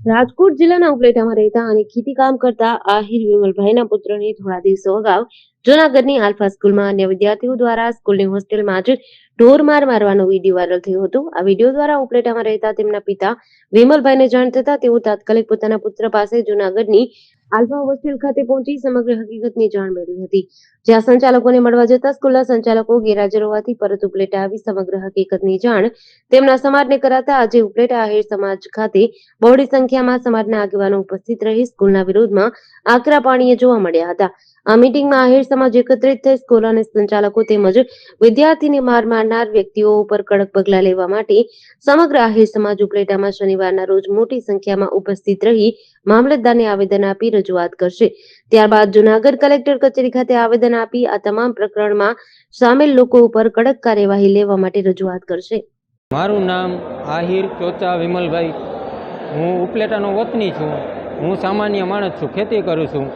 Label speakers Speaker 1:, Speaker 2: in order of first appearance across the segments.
Speaker 1: રાજકોટ જિલ્લાના ઉપલેટામાં રહેતા અને ખેતીકામ કરતા આહિર વિમલભાઈના પુત્રને થોડા દિવસો અગાઉ જૂનાગઢની આલ્ફા સ્કૂલમાં અન્ય વિદ્યાર્થીઓ દ્વારા સ્કૂલની હોસ્ટેલમાં જ ઢોરમાર મારવાનો વીડિયો વાયરલ થયો હતો. આ વીડિયો દ્વારા ઉપલેટામાં રહેતા તેમના પિતા વિમલભાઈને જાણ થતા તેઓ તાત્કાલિક પોતાના પુત્ર પાસે જૂનાગઢની આલ્ફા હોસ્ટેલ ખાતે પહોંચી સમગ્ર હકીકતની જાણ મેળવી હતી. જ્યાં સંચાલકોને મળવા જતા સ્કૂલના સંચાલકો ગેરહાજર હોવાથી પરત ઉપલેટા આવી સમગ્ર હકીકતની જાણ તેમના સમાજને કરાતા આજે ઉપલેટા આહિર સમાજ ખાતે બહોળી સંખ્યામાં સમાજના આગેવાનો ઉપસ્થિત રહી સ્કૂલના વિરોધમાં આકરા પાણીએ જોવા મળ્યા હતા. આ મીટિંગમાં આહિર સમાજ એકત્રિત થઈ સ્કૂલ અને સંચાલકો તેમજ વિદ્યાર્થીને માર મારનાર વ્યક્તિઓ ઉપર કડક પગલા લેવા માટે સમગ્ર આહિર સમાજ ઉપલેટામાં શનિવારના રોજ મોટી સંખ્યામાં ઉપસ્થિત રહી મામલતદારને આવેદન આપી રજૂઆત કરશે. ત્યારબાદ જુનાગઢ કલેક્ટર કચેરી ખાતે આવેદન આપી આ તમામ પ્રકરણમાં સામેલ લોકો ઉપર કડક કાર્યવાહી લેવા માટે રજૂઆત કરશે.
Speaker 2: મારું નામ આહિર ચોચા વિમલભાઈ. હું ઉપલેટાનો વતની છું. હું સામાન્ય માણસ છું. ખેતી કરું છું.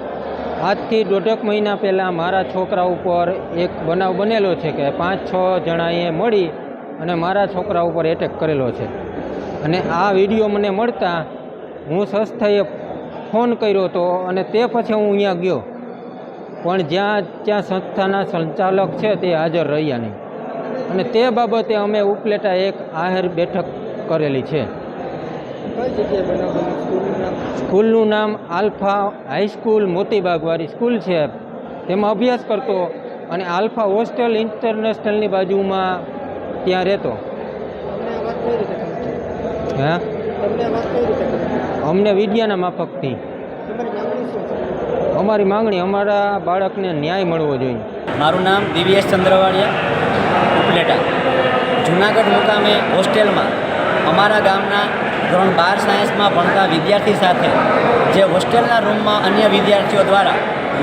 Speaker 2: આજથી દોઢેક મહિના પહેલાં મારા છોકરા ઉપર એક બનાવ બનેલો છે કે પાંચ છ જણાએ મળી અને મારા છોકરા ઉપર એટેક કરેલો છે. અને આ વીડિયો મને મળતા હું સંસ્થાએ ફોન કર્યો હતો અને તે પછી હું અહીંયા ગયો. પણ જ્યાં ત્યાં સંસ્થાના સંચાલક છે તે હાજર રહ્યા નહીં. અને તે બાબતે અમે ઉપલેટા એક આહેર બેઠક કરેલી છે.
Speaker 3: સ્કૂલનું નામ?
Speaker 2: આલ્ફા હાઈસ્કૂલ મોતીબાગવાળી સ્કૂલ છે. તેમાં અભ્યાસ કરતો અને આલ્ફા હોસ્ટેલ ઇન્ટરનેશનલની બાજુમાં ત્યાં રહેતો. હે? અમને વિદ્યાના માફકથી. અમારી માંગણી અમારા બાળકને ન્યાય મળવો જોઈએ.
Speaker 4: મારું નામ દિવ્યેશ ચંદ્રવાડિયા ઉપલેટા. જુનાગઢ મુકામે હોસ્ટેલમાં અમારા ગામના ધોરણ બાર સાયન્સમાં ભણતા વિદ્યાર્થી સાથે, જે હોસ્ટેલના રૂમમાં અન્ય વિદ્યાર્થીઓ દ્વારા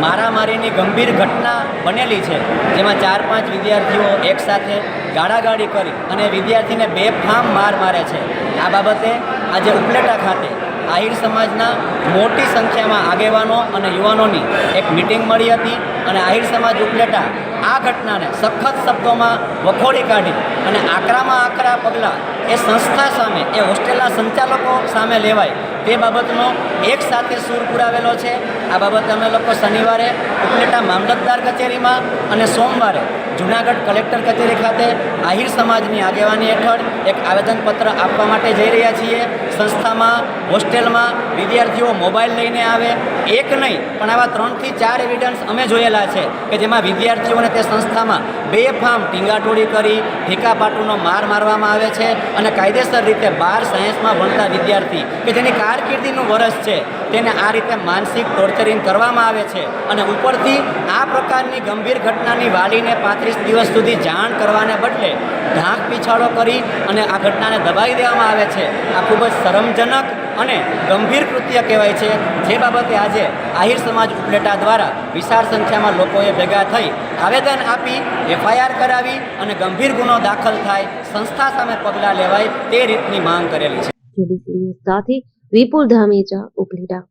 Speaker 4: મારામારીની ગંભીર ઘટના બનેલી છે, જેમાં ચાર પાંચ વિદ્યાર્થીઓ એકસાથે ગાળાગાળી કરી અને વિદ્યાર્થીને બેફામ માર મારે છે. આ બાબતે આજે ઉપલેટા ખાતે આહિર સમાજના મોટી સંખ્યામાં આગેવાનો અને યુવાનોની એક મિટિંગ મળી હતી અને આહિર સમાજ ઉપલેટા આ ઘટનાને સખત શબ્દોમાં વખોડી કાઢી અને આકરામાં આકરા પગલાં એ સંસ્થા સામે, એ હોસ્ટેલના સંચાલકો સામે લેવાય. તે બાબતનો એક સાથે સૂર પુરાવેલો છે. આ બાબતે અમે લોકો શનિવારે ઉપલેટા મામલતદાર કચેરીમાં અને સોમવારે જુનાગઢ કલેક્ટર કચેરી ખાતે આહિર સમાજની આગેવાની હેઠળ એક આવેદનપત્ર આપવા માટે જઈ રહ્યા છીએ. સંસ્થામાં, હોસ્ટેલમાં વિદ્યાર્થીઓ મોબાઈલ લઈને આવે, એક નહીં, પણ આવા ત્રણથી ચાર એવિડન્સ અમે જોયેલા છે કે જેમાં વિદ્યાર્થીઓને તે સંસ્થામાં બેફામ ટીંગાટોળી કરી ઠીકાપાટુનો માર મારવામાં આવે છે અને કાયદેસર રીતે બાર સાયન્સમાં ભણતા વિદ્યાર્થી કે જેની કારકિર્દીનું વરસ છે, તેને આ રીતે માનસિક ટોર્ચરિંગ કરવામાં આવે છે અને ઉપરથી આ પ્રકારની ગંભીર ઘટનાની વાલીને પાંત્રીસ દિવસ સુધી જાણ કરવાને બદલે ઢાંક પીછાડો કરી અને આ ઘટનાને દબાવી દેવામાં આવે છે. આ ખૂબ જ શરમજનક અને ગંભીર કૃત્ય કહેવાય છે. જે બાબતે આજે આહિર સમાજ ઉપલેટા દ્વારા વિશાળ સંખ્યામાં લોકોએ ભેગા થઈ આવેદન આપી, એફઆઈઆર કરાવી અને ગંભીર ગુનો દાખલ થાય સંસ્થા સામે પગલાં લેવાય તે રીતની માંગ કરેલી છે.
Speaker 1: સાથે વિપુલ ધામેજા ઉપલેટા.